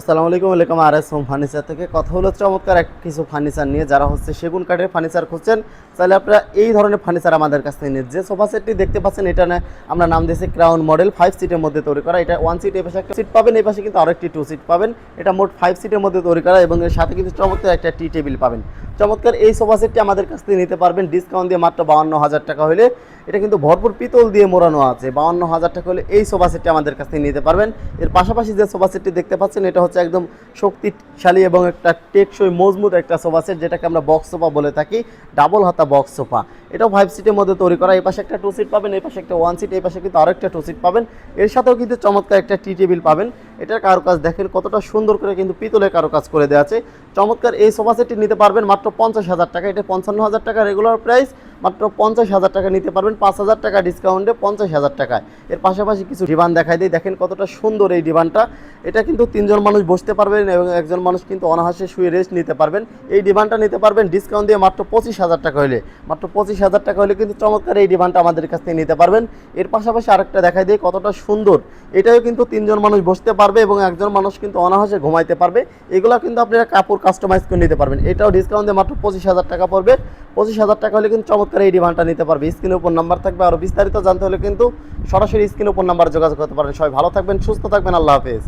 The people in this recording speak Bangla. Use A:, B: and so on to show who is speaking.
A: আসসালামু আলাইকুম welcome R S home furniture থেকে কথা হলো চমৎকার এক কিছু ফার্নিচার নিয়ে। যারা হচ্ছে সেগুন কাঠের ফার্নিচার খুঁজছেন, তাহলে আপনারা এই ধরনের ফার্নিচার আমাদের কাছ থেকে নিন। যে সোফা সেটটি দেখতে পাচ্ছেন, এটা না আমরা নাম দিয়েছি ক্রাউন মডেল ফাইভ সিটের মধ্যে তৈরি করা। এটা ওয়ান সিট এ পাশে একটা সিট পাবেন, এই পাশে কিন্তু আরেকটি টু সিট পাবেন। এটা মোট ফাইভ সিটের মধ্যে তৈরি করা এবং এর সাথে কিন্তু চমৎকার একটা টি টেবিল পাবেন। চমৎকার এই সোফা সেটটি আমাদের কাছ থেকে নিতে পারবেন। ডিসকাউন্ট দিয়ে মাত্র বাউন্ন হাজার টাকা হলে। এটা কিন্তু ভরপুর পিতল দিয়ে মোড়ানো আছে। বাউন্ন হাজার টাকা হলে এই সোফা সেটটি আমাদের কাছ থেকে নিতে পারবেন। এর পাশাপাশি যে সোফা সেটটি দেখতে পাচ্ছেন, এটা হচ্ছে একদম শক্তিশালী এবং একটা টেকসই, মজবুত একটা সোফা সেট যেটাকে আমরা বক্স সোফা বলে থাকি। ডাবল হাতা বক্স সোফা এটাও ফাইভ সিটের মধ্যে তৈরি করা। এই পাশে একটা টু সিট পাবেন, এই পাশে একটা ওয়ান সিট এই পাশে কিন্তু আরও আরেকটা টু সিট পাবেন। এর সাথেও কিন্তু চমৎকার একটা টি টেবিল পাবেন। এটার কারুকাজ দেখেন কতটা সুন্দর করে কিন্তু পিতলের কারুকাজ করে দেওয়া আছে। চমৎকার এই সোফা সেটটি নিতে পারবেন মাত্র পঞ্চাশ হাজার টাকা। এটা পঞ্চান্ন হাজার টাকা রেগুলার প্রাইস মাত্র পঞ্চাশ হাজার টাকা নিতে পারবেন। পাঁচ হাজার টাকা ডিসকাউন্টে পঞ্চাশ হাজার টাকায়। এর পাশাপাশি কিছু ডিভান দেখাই দিই। দেখেন কতটা সুন্দর এই ডিভানটা। এটা কিন্তু তিনজন মানুষ বসতে পারবেন এবং একজন মানুষ কিন্তু অনাহাসে শুয়ে রেস্ট নিতে পারবেন। এই ডিভানটা নিতে পারবেন ডিসকাউন্ট দিয়ে মাত্র পঁচিশ হাজার টাকা হলে মাত্র পঁচিশ হাজার টাকা হলে কিন্তু চমৎকার এই ডিভানটা আমাদের কাছ থেকে নিতে পারবেন। এর পাশাপাশি আরেকটা দেখাই দিই, কতটা সুন্দর। এটাও কিন্তু তিনজন মানুষ বসতে পারবে এবং একজন মানুষ কিন্তু অনাহাসে ঘুমাইতে পারবে। এগুলো কিন্তু আপনারা কাপড় কাস্টমাইজ করে নিতে পারবেন। এটাও ডিসকাউন্ট দিয়ে মাত্র পঁচিশ হাজার টাকা পড়বে। পঁচিশ হাজার টাকা হলে কিন্তু চমৎকার এই ডিমান্ডটা নিতে পারবে। স্ক্রিনের উপর নাম্বার থাকবে। আরও বিস্তারিত জানতে হলে কিন্তু সরাসরি স্ক্রিনের উপর নাম্বার যোগাযোগ করতে পারেন। সবাই ভালো থাকবেন, সুস্থ থাকবেন। আল্লাহ হাফেজ।